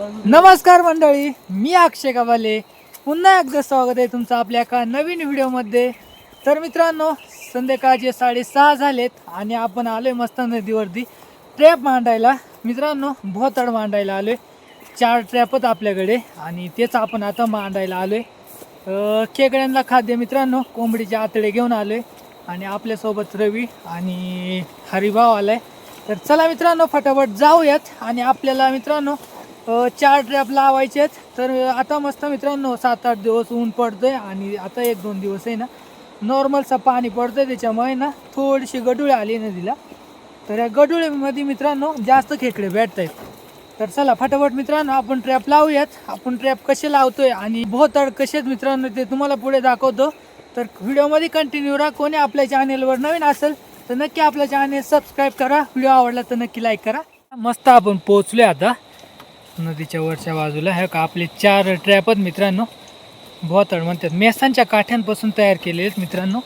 नमस्कार मंडळी मी अक्षय कबाले पुन्हा एकदा स्वागत आहे तुमचं आपल्या एका नवीन व्हिडिओमध्ये. तर मित्रांनो संध्याकाळचे साडेसहा झालेत आणि आपण आलोय मस्त नदीवरती. ट्रॅप मांडायला. मित्रांनो भोतड मांडायला आलोय. चार ट्रॅपच आपल्याकडे आणि तेच आपण आता मांडायला आलोय. आहे खेकड्यांना खाद्य मित्रांनो कोंबडीचे आतडे घेऊन आलोय. आणि आपल्यासोबत रवी आणि हरिभाव आलाय. तर चला मित्रांनो फटाफट जाऊयात. आणि आपल्याला मित्रांनो चार ट्रॅप लावायचे आहेत तर आता मस्त मित्रांनो सात आठ दिवस ऊन पडतंय आणि आता एक दोन दिवस आहे ना नॉर्मलचं पाणी पडतंय त्याच्यामुळे ना थोडीशी गडुळे आली नदीला. तर या गडुळेमध्ये मित्रांनो जास्त खेकडे भेटत आहेत तर चला फटाफट मित्रांनो आपण ट्रॅप लावूयात. आपण ट्रॅप कसे लावतोय आणि भोवताळ कसेच मित्रांनो ते तुम्हाला पुढे दाखवतो. तर व्हिडिओमध्ये कंटिन्यू राहा कोणी आपल्या चॅनेलवर नवीन असेल तर नक्की आपल्या चॅनेल सबस्क्राईब करा. व्हिडिओ आवडला तर नक्की लाईक करा. मस्त आपण पोहोचलोय आता. नदीच्या वरच्या बाजूला. हे का आपले चार ट्रॅप आहेत मित्रांनो. भोताड म्हणतात. मेसांच्या काठ्यांपासून तयार केलेले आहेत मित्रांनो.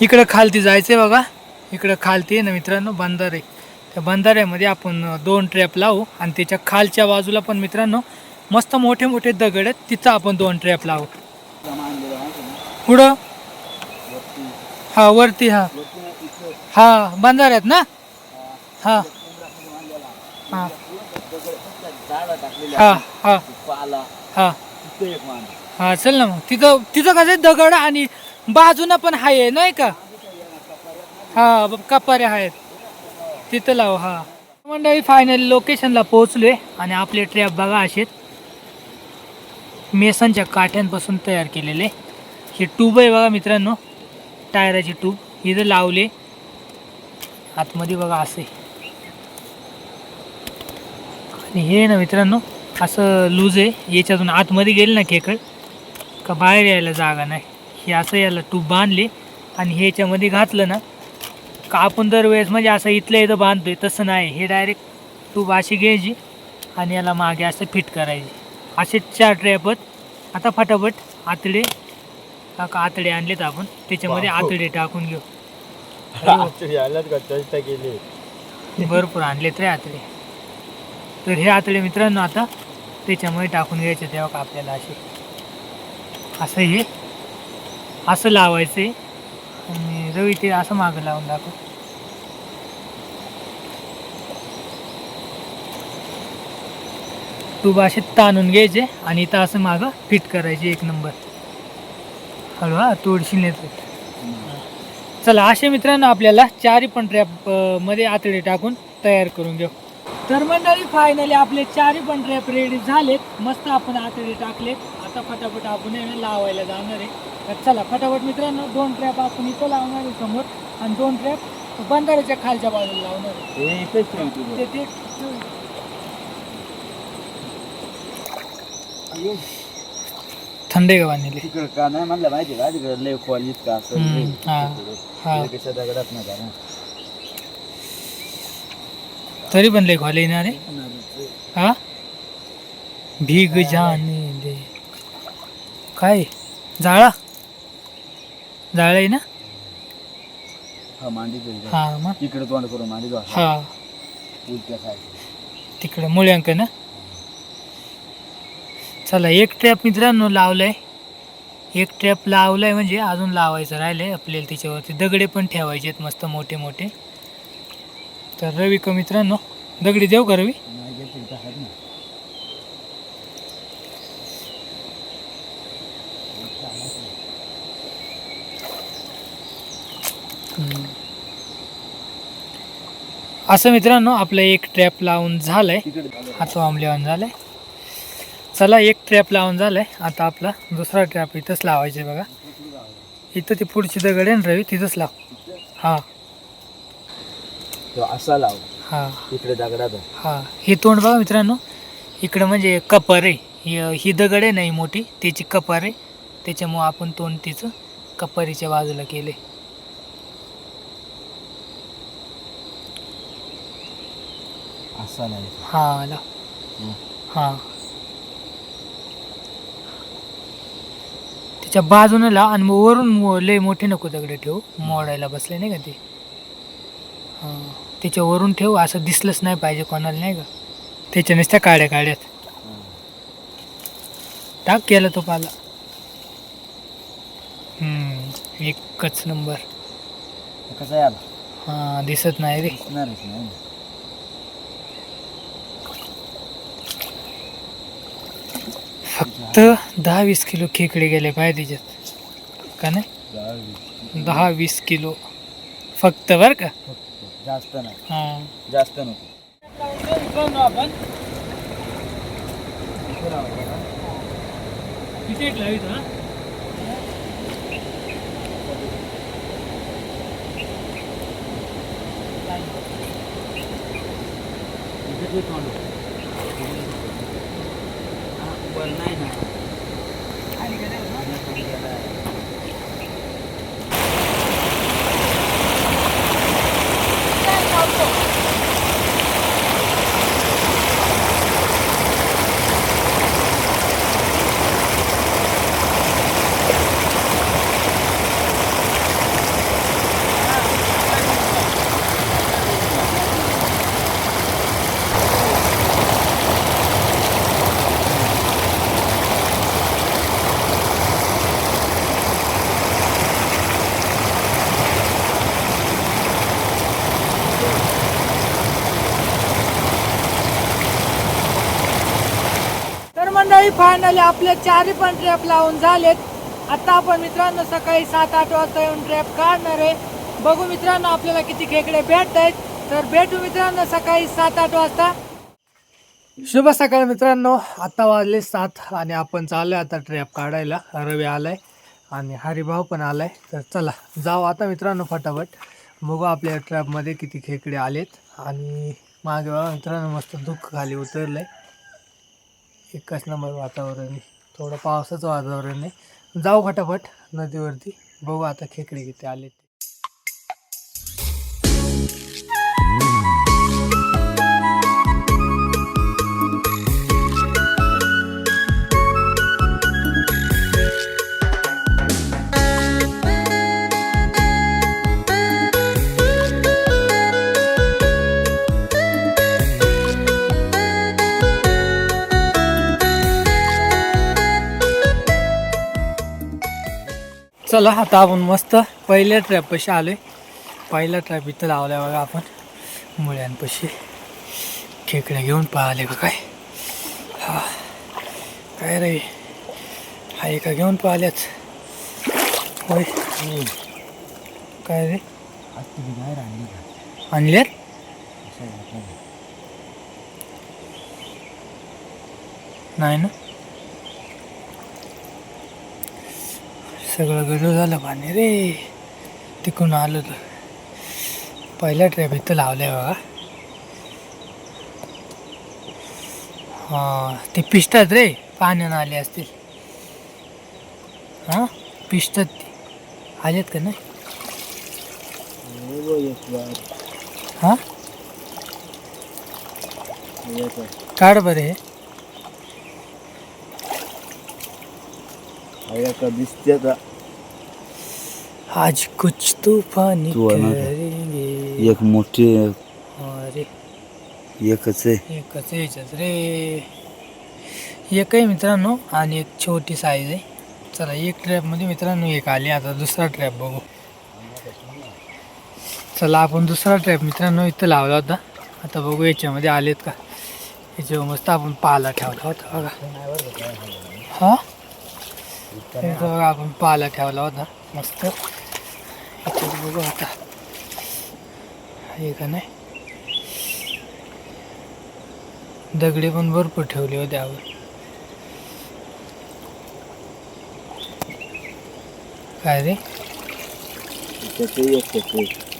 इकडं खालती जायचंय बघा. इकडं खालती आहे ना मित्रांनो बंधारे. त्या बंधाऱ्यामध्ये आपण दोन ट्रॅप लावू. आणि त्याच्या खालच्या बाजूला पण मित्रांनो मस्त मोठे मोठे दगड आहेत. तिथं आपण दोन ट्रॅप लावू. पुढं? हा वरती हा. हा बंधाऱ्यात ना? हा. हा. हा हा. हा. हा चल ना मग. तिथं तिथं कसं दगड आणि बाजूनं पण आहे नाही का? हा ब- कपाऱ्या आहेत. तिथं लाव हा. मंडळी फायनली लोकेशनला पोहोचलोय आणि आपले ट्रॅप बघा असेत. मेसांच्या काठ्यांपासून तयार केलेले. ही ट्यूब आहे बघा मित्रांनो. टायराची ट्यूब इथं लावले. आतमध्ये बघा असे आणि हे ना मित्रांनो असं लूज आहे. याच्यातून आतमध्ये गेले ना खेकड का बाहेर यायला जागा नाही. हे असं याला ट्यूब बांधली आणि हे याच्यामध्ये घातलं ना का आपण दरवेळेस म्हणजे असं इथल्या इथं बांधतोय तसं नाही. हे डायरेक्ट ट्यूब अशी घ्यायची आणि याला मागे असं फिट करायची. असे चार ट्रॅपत आता फटाफट आतडे का आतडे आणलेत आपण. त्याच्यामध्ये आतडे टाकून घेऊ. भरपूर आणलेत रे आतडे. तर हे आतडे मित्रांनो आता त्याच्यामुळे टाकून घ्यायचे तेव्हा का आपल्याला असे असं हे. असं लावायचं आहे आणि रवी ते असं मागं लावून दाखव. ट्यूब असे ताणून घ्यायचे आणि इथं असं मागं फिट करायचे एक नंबर. हळू हा तोडशी नेत चला असे मित्रांनो आपल्याला चारही पण ट्रॅपमध्ये आतडे टाकून तयार करून घेऊ. तर मंडळी फायनली आपले चारही पण ट्रॅप रेडी झालेत. मस्त आपण आतडे टाकलेत. आता फटाफट आपण लावायला जाणार आहे. तर चला फटाफट मित्रांनो दोन ट्रॅप आपण इथं लावणार आहे समोर. आणि दोन ट्रॅप बंधाऱ्याच्या खालच्या बाजूला लावणार आहे. ते थंडे का नाही म्हणलं माहिती का? तिकडं लय खोल इतका असं दगडात नाही का? ना. तरी पण लय खोले येणार आहे. हा? भीग जाने दे. काय? जाळा? जाळा आहे ना? हा मांडी. हा मग? इकडे तोंड करून मांडी हा. उलट्या. तिकडं मुळ्यांक ना? चला एक ट्रॅप मित्रांनो लावलाय. एक ट्रॅप लावलाय म्हणजे अजून लावायचं राहिलंय. आपल्याला त्याच्यावरती दगडे पण ठेवायचे आहेत मस्त मोठे मोठे तर रवी का मित्रांनो? दगडी देऊ का रवी? असं मित्रांनो आपलं एक ट्रॅप लावून झालंय. तिकडे झालं. झालंय. चला एक ट्रॅप लावून झालंय. आता आपला दुसरा ट्रॅप इथंच लावायचे बघा. इथं ती पुढची दगड आहे ना रवी? तिथंच लाव. हा. तो असा लाव. हा. इकडे दगडात हा. हे तोंड बघा मित्रांनो. इकडं म्हणजे कपर आहे. ही- ही दगड आहे ना ही मोठी. त्याची कपर आहे. त्याच्यामुळं आपण तोंड तिचं कपारीच्या बाजूला केले असा नाही हा लाव. हं. त्याच्या बाजूनं लाव आणि मग वरून लय मोठे नको दगड ठेवू. मोडायला बसले नाही का ते? हां. त्याच्यावरून ठेव असं दिसलंच नाही पाहिजे कोणाला नाही का? त्याच्या नुसत्या काड्या काड्यात. टाक केला तो पाला. हम्म, एकच नंबर. कसं आहे आला हा दिसत नाही रे. दिसणारच नाही. फक्त दहा वीस किलो खेकडे गेले पाहिजे त्याच्यात. का नाही? दहा वीस किलो. फक्त बर का? जास्त नाही. हा. जास्त नको. आपण किती लावित हा? नाही ना तर मंडळी फायनली आपले चारही पण ट्रॅप लावून झालेत. आता आपण मित्रांनो सकाळी सात आठ वाजता येऊन ट्रॅप काढणार आहे. बघू मित्रांनो आपल्याला किती खेकडे भेटत आहेत. तर भेटू मित्रांनो सकाळी सात आठ वाजता. शुभ सकाळ मित्रांनो. आता वाजले सात आणि आपण चाललोय आता ट्रॅप काढायला. रवी आलाय आणि हरिभाऊ पण आलाय. तर चला जाऊ आता मित्रांनो फटाफट. बघू आपल्या ट्रॅपमध्ये किती खेकडे आलेत. आणि मागे मित्रांनो मस्त दुःख खाली उतरलंय. एकच नंबर वातावरण आहे. थोडं पावसाचं वातावरण आहे. जाऊ फटाफट नदीवरती. बघू आता खेकडे किती आले चला आता आपण मस्त पहिल्या ट्रॅपपाशी आलोय. पहिला ट्रॅप इथं लावलाय बघा आपण. मुळ्यांपाशी. खेकड्या घेऊन पळाले का काय? हा. काय रे? हा एका घेऊन पळाल्याच होय. काय रे? आणल्यात. नाही ना? सगळं गडू झालं पाणी रे. तिकडून आलो तर. पहिला ट्रॅप इथं लावलाय बघा. हा ते पिसतात रे पाण्यानं आले असतील. हां पिसतात ते. आलेत का नाही? हे. काढ बरं हे हे का दिसते आता? आज कुछ तूफान तू आहे ना का? करेंगे। एक मोठी अरे। एकच आहे एकच याच्यात रे। एक आहे मित्रांनो आणि एक छोटी साईज आहे. चला एक ट्रॅपमध्ये मित्रांनो एक आली. आता दुसरा ट्रॅप बघू. चला आपण दुसरा ट्रॅप मित्रांनो इथं लावला होता. आता बघू याच्यामध्ये आलेत का? याच्यावर मस्त आपण पाला ठेवला होता बघा. हा? इथं बघा आपण पाला ठेवला होता. मस्त. याच्यात बघू आता. हे का नाही? दगडे पण भरपूर ठेवले होते आपण काय रे? त्याचं रे. एक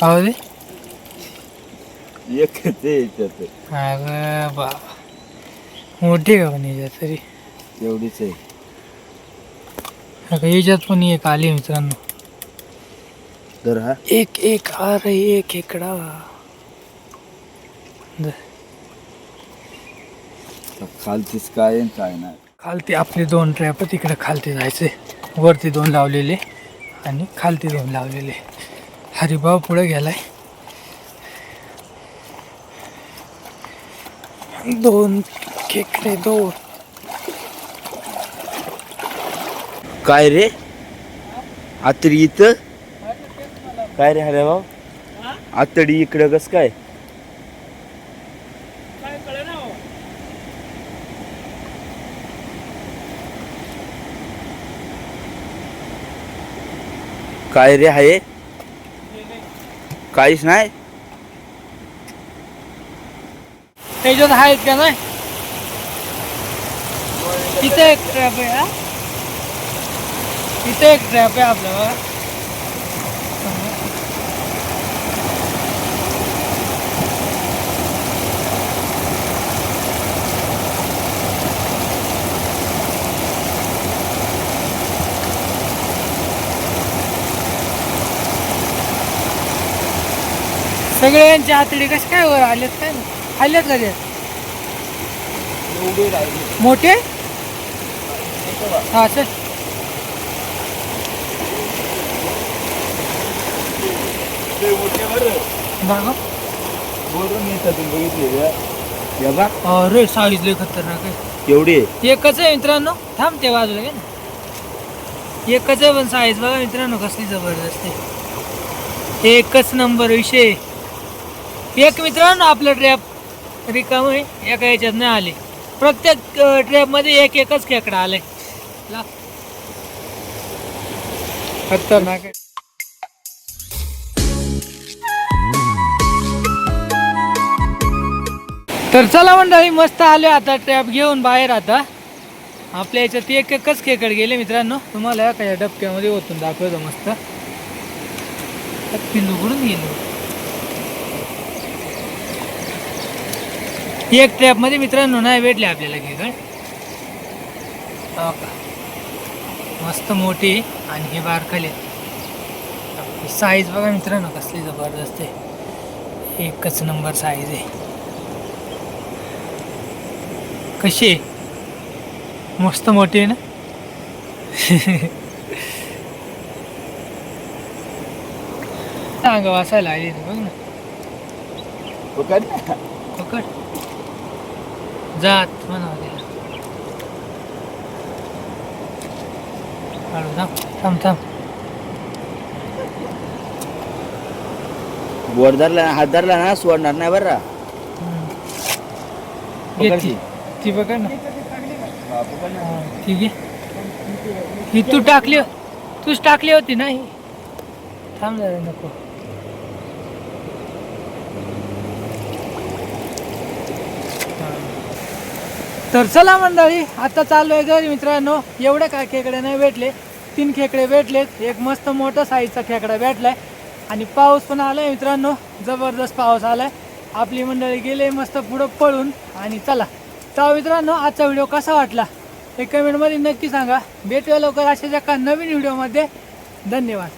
पाहू अरे बाबा. मोठी का पण याच्यात तरी? एवढीच आहे. अगं याच्यात पण एक आली मित्रांनो. तर हा एक एक आ रही एक खेकडा द- खालतीच काय आणि काय नाही. खालती आपले दोन ट्रॅप तिकडे खालती जायचे. वरती दोन लावलेले आणि खालती दोन लावलेले. हरिभाव पुढे गेलाय. दोन खेकडे दोन. काय रे? आतडी इथं? काय रे हरे भाऊ? आतडी इकडं कस काय? काय रे आहे काहीच नाही? त्याच्यात आहेत का नाही? तिथे एक इथे एक ट्रॅप आहे आपला बघा सगळ्यांची आतडी कशी काय वर आलेत काय? आलेत का ते? मोठे? हा चल. अरे साईज लय खतरनाक आहे. एवढी एकच आहे मित्रांनो. थांब ते बाजूला घे ना. एकच आहे पण साईज बघा मित्रांनो कसली जबरदस्त आहे. एकच नंबर विषय. एक मित्रांनो आपलं ट्रॅप रिकाम आहे. एका याच्यात नाही आले. प्रत्येक ट्रॅपमध्ये एक एकच खेकडा आलाय. ला. खतरनाक आहे. तर चला मंडळी मस्त आले आता ट्रॅप घेऊन बाहेर आता. आपल्या याच्यात एक एकच खेकड गेले मित्रांनो. तुम्हाला एका डबक्यामध्ये ओतून दाखवतो मस्त. पिल्लू उघडून गेलो? एक ट्रॅपमध्ये मित्रांनो नाही भेटले आपल्याला खेकड. हो का? मस्त मोठी आणि हे बारखले साईज बघा मित्रांनो कसली जबरदस्त आहे. एकच नंबर साईज आहे. कशी आहे? मस्त मोठी आहे ना? अंग वाचायला आली बघ ना. पकड जात म्हणावं तिला. हळू थांब थांब थांब. वर धरला हात धरला ना सोडणार नाही बरं ती ती बघ ना. हा, ठीक आहे. ही तू टाकली हो- तूच टाकली होती ना ही? थांब जरा नको. तर चला मंडळी आता चालू आहे घरी मित्रांनो. एवढे काय खेकडे नाही भेटले. तीन खेकडे भेटलेत. एक मस्त मोठा साईजचा खेकडा भेटलाय. आणि पाऊस पण आलाय मित्रांनो. जबरदस्त पाऊस आलाय. आपली मंडळी गेले मस्त पुढं पळून. आणि चला. तर मित्रांनो आजचा व्हिडिओ कसा वाटला? हे कमेंटमध्ये नक्की सांगा. भेटूया लवकर अशाच एका नवीन व्हिडिओमध्ये. धन्यवाद.